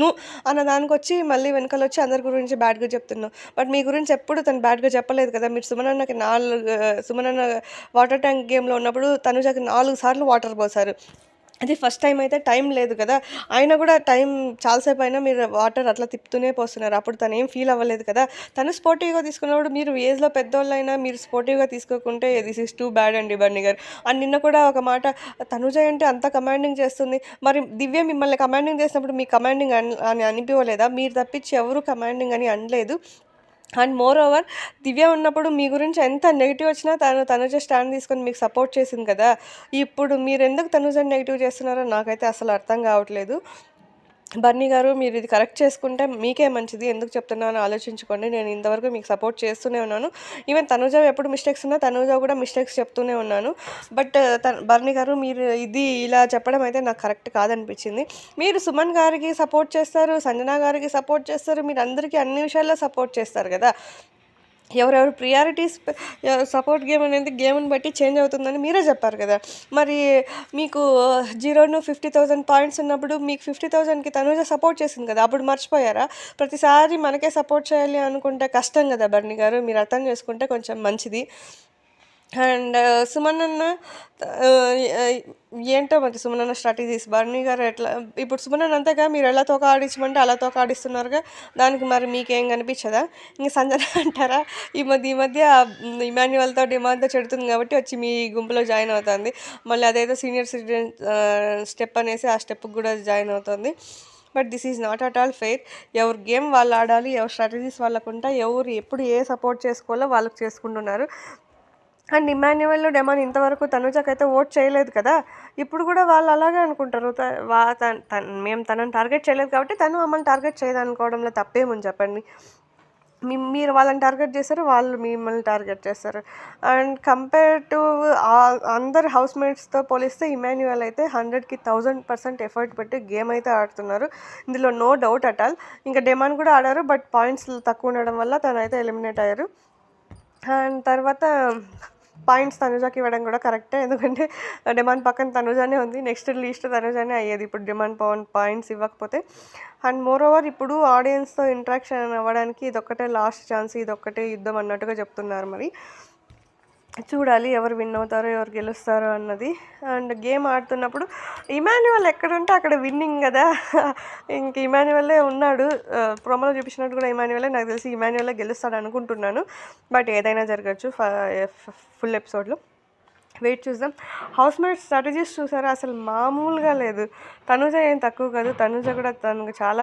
నువ్వు అన్న దానికి వచ్చి మళ్ళీ వెనకాల వచ్చి అందరి గురించి బ్యాడ్గా చెప్తున్నావు బట్ మీ గురించి ఎప్పుడు తను బ్యాడ్గా చెప్పలేదు కదా. మీరు సుమనన్నకి నాలుగు సుమనన్న వాటర్ ట్యాంక్ గేమ్లో ఉన్నప్పుడు తనుజాకి నాలుగు సార్లు వాటర్ పోసారు. అది ఫస్ట్ టైం అయితే టైం లేదు కదా. అయినా కూడా టైం చాలాసేపు అయినా మీరు వాటర్ అట్లా తిప్పుతూనే పోస్తున్నారు. అప్పుడు తను ఏం ఫీల్ అవ్వలేదు కదా. తను స్పోర్టివ్గా తీసుకున్నప్పుడు మీరు ఏజ్లో పెద్దోళ్ళైనా మీరు స్పోర్టివ్గా తీసుకోకుంటే దిస్ ఇస్ టూ బ్యాడ్ అండి బన్నీ గారు. అండ్ నిన్న కూడా ఒక మాట తనుజ అంటే అంత కమాండింగ్ చేస్తుంది. మరి దివ్య మిమ్మల్ని కమాండింగ్ చేసినప్పుడు మీ కమాండింగ్ అని అనిపించలేదా మీరు తప్పించి ఎవరు కమాండింగ్ అని అనలేదు. అండ్ మోర్ ఓవర్ దివ్య ఉన్నప్పుడు మీ గురించి ఎంత నెగిటివ్ వచ్చినా తను తనుజ స్టాండ్ తీసుకొని మీకు సపోర్ట్ చేసింది కదా. ఇప్పుడు మీరు ఎందుకు తనుజని నెగిటివ్ చేస్తున్నారో నాకైతే అసలు అర్థం కావట్లేదు. బర్నీ గారు మీరు ఇది కరెక్ట్ చేసుకుంటే మీకే మంచిది. ఎందుకు చెప్తున్నాను ఆలోచించుకోండి. నేను ఇంతవరకు మీకు సపోర్ట్ చేస్తూనే ఉన్నాను. ఈవెన్ తనుజ ఎప్పుడు మిస్టేక్స్ ఉన్నా తనుజ కూడా మిస్టేక్స్ చెప్తూనే ఉన్నాను. బట్ తన బర్నీ గారు మీరు ఇది ఇలా చెప్పడం అయితే నాకు కరెక్ట్ కాదనిపించింది. మీరు సుమన్ గారికి సపోర్ట్ చేస్తారు సంజన గారికి సపోర్ట్ చేస్తారు మీరు అందరికీ అన్ని విషయాల్లో సపోర్ట్ చేస్తారు కదా. ఎవరెవరు ప్రియారిటీస్ సపోర్ట్ గేమ్ అనేది గేమ్ని బట్టి చేంజ్ అవుతుందని మీరే చెప్పారు కదా. మరి మీకు జీరోను ఫిఫ్టీ థౌజండ్ పాయింట్స్ ఉన్నప్పుడు మీకు ఫిఫ్టీ థౌజండ్కి తనుజ సపోర్ట్ చేసింది కదా అప్పుడు మర్చిపోయారా? ప్రతిసారి మనకే సపోర్ట్ చేయాలి అనుకుంటే కష్టం కదా బర్ని గారు మీరు అర్థం చేసుకుంటే కొంచెం మంచిది. అండ్ సుమన్ అన్న ఏంటో మనకి సుమనన్న స్ట్రాటజీస్ బర్నీ గారు ఎట్లా ఇప్పుడు సుమన్ అంతగా అంతేగా మీరు ఎలా తోక ఆడించమంటే అలా తోక ఆడిస్తున్నారుగా దానికి మరి మీకేం కనిపించదా? ఇంకా సంజన అంటారా ఈ మధ్య ఈ మధ్య ఇమాన్యువల్తో డిమాండ్తో చెడుతుంది కాబట్టి వచ్చి మీ గుంపులో జాయిన్ అవుతుంది. మళ్ళీ అదేదో సీనియర్ సిటిజన్ స్టెప్ అనేసి ఆ స్టెప్కి కూడా జాయిన్ అవుతుంది. But this is not at all fair ఎవరు గేమ్ వాళ్ళు ఆడాలి ఎవరు స్ట్రాటజీస్ వాళ్ళకు ఎవరు ఎప్పుడు ఏ సపోర్ట్ చేసుకోవాలో వాళ్ళకి చేసుకుంటున్నారు. అండ్ ఇమాన్యువల్ డెమాన్ ఇంతవరకు తనుజకైతే ఓట్ చేయలేదు కదా ఇప్పుడు కూడా వాళ్ళు అలాగే అనుకుంటారు. మేము తనని టార్గెట్ చేయలేదు కాబట్టి తను మమ్మల్ని టార్గెట్ చేయదనుకోవడంలో తప్పేముంది చెప్పండి. మీ మీరు వాళ్ళని టార్గెట్ చేస్తారు వాళ్ళు మిమ్మల్ని టార్గెట్ చేస్తారు అండ్ కంపేర్ టు అందరు హౌస్ మేట్స్తో పోలిస్తే ఇమాన్యువల్ అయితే హండ్రెడ్కి థౌజండ్ పర్సెంట్ ఎఫర్ట్ పెట్టి గేమ్ అయితే ఆడుతున్నారు. ఇందులో నో డౌట్ అట్ ఆల్. ఇంకా డెమాన్ కూడా ఆడారు బట్ పాయింట్స్ తక్కువ ఉండడం వల్ల తనైతే ఎలిమినేట్ అయ్యారు. అండ్ తర్వాత పాయింట్స్ తనుజాకి ఇవ్వడం కూడా కరెక్టే. ఎందుకంటే డిమాండ్ పక్కన తనుజానే ఉంది. నెక్స్ట్ లీస్ట్ తనుజానే అయ్యేది. ఇప్పుడు డిమాండ్ పవన్ పాయింట్స్ ఇవ్వకపోతే. అండ్ మోర్ ఓవర్ ఇప్పుడు ఆడియన్స్తో ఇంట్రాక్షన్ అవ్వడానికి ఇదొక్కటే లాస్ట్ ఛాన్స్. ఇదొక్కటే యుద్ధం అన్నట్టుగా చెప్తున్నారు మరి. చూడాలి ఎవరు విన్ అవుతారో ఎవరు గెలుస్తారో అన్నది. అండ్ గేమ్ ఆడుతున్నప్పుడు ఇమాన్యువల్ ఎక్కడ ఉంటే అక్కడ విన్నింగ్ కదా. ఇంక ఇమాన్యువల్లే ఉన్నాడు. ప్రోమోలో చూపించినట్టు కూడా ఇమాన్యువలే నాకు తెలిసి ఇమాన్యువల్లే గెలుస్తాడు అనుకుంటున్నాను. బట్ ఏదైనా జరగచ్చు ఫుల్ ఎపిసోడ్లో. వెయిట్ చూద్దాం. హౌస్ మేట్ స్ట్రాటజీస్ చూసారా? అసలు మామూలుగా లేదు. తనుజ ఏం తక్కువ కాదు. తనుజ కూడా తనకు చాలా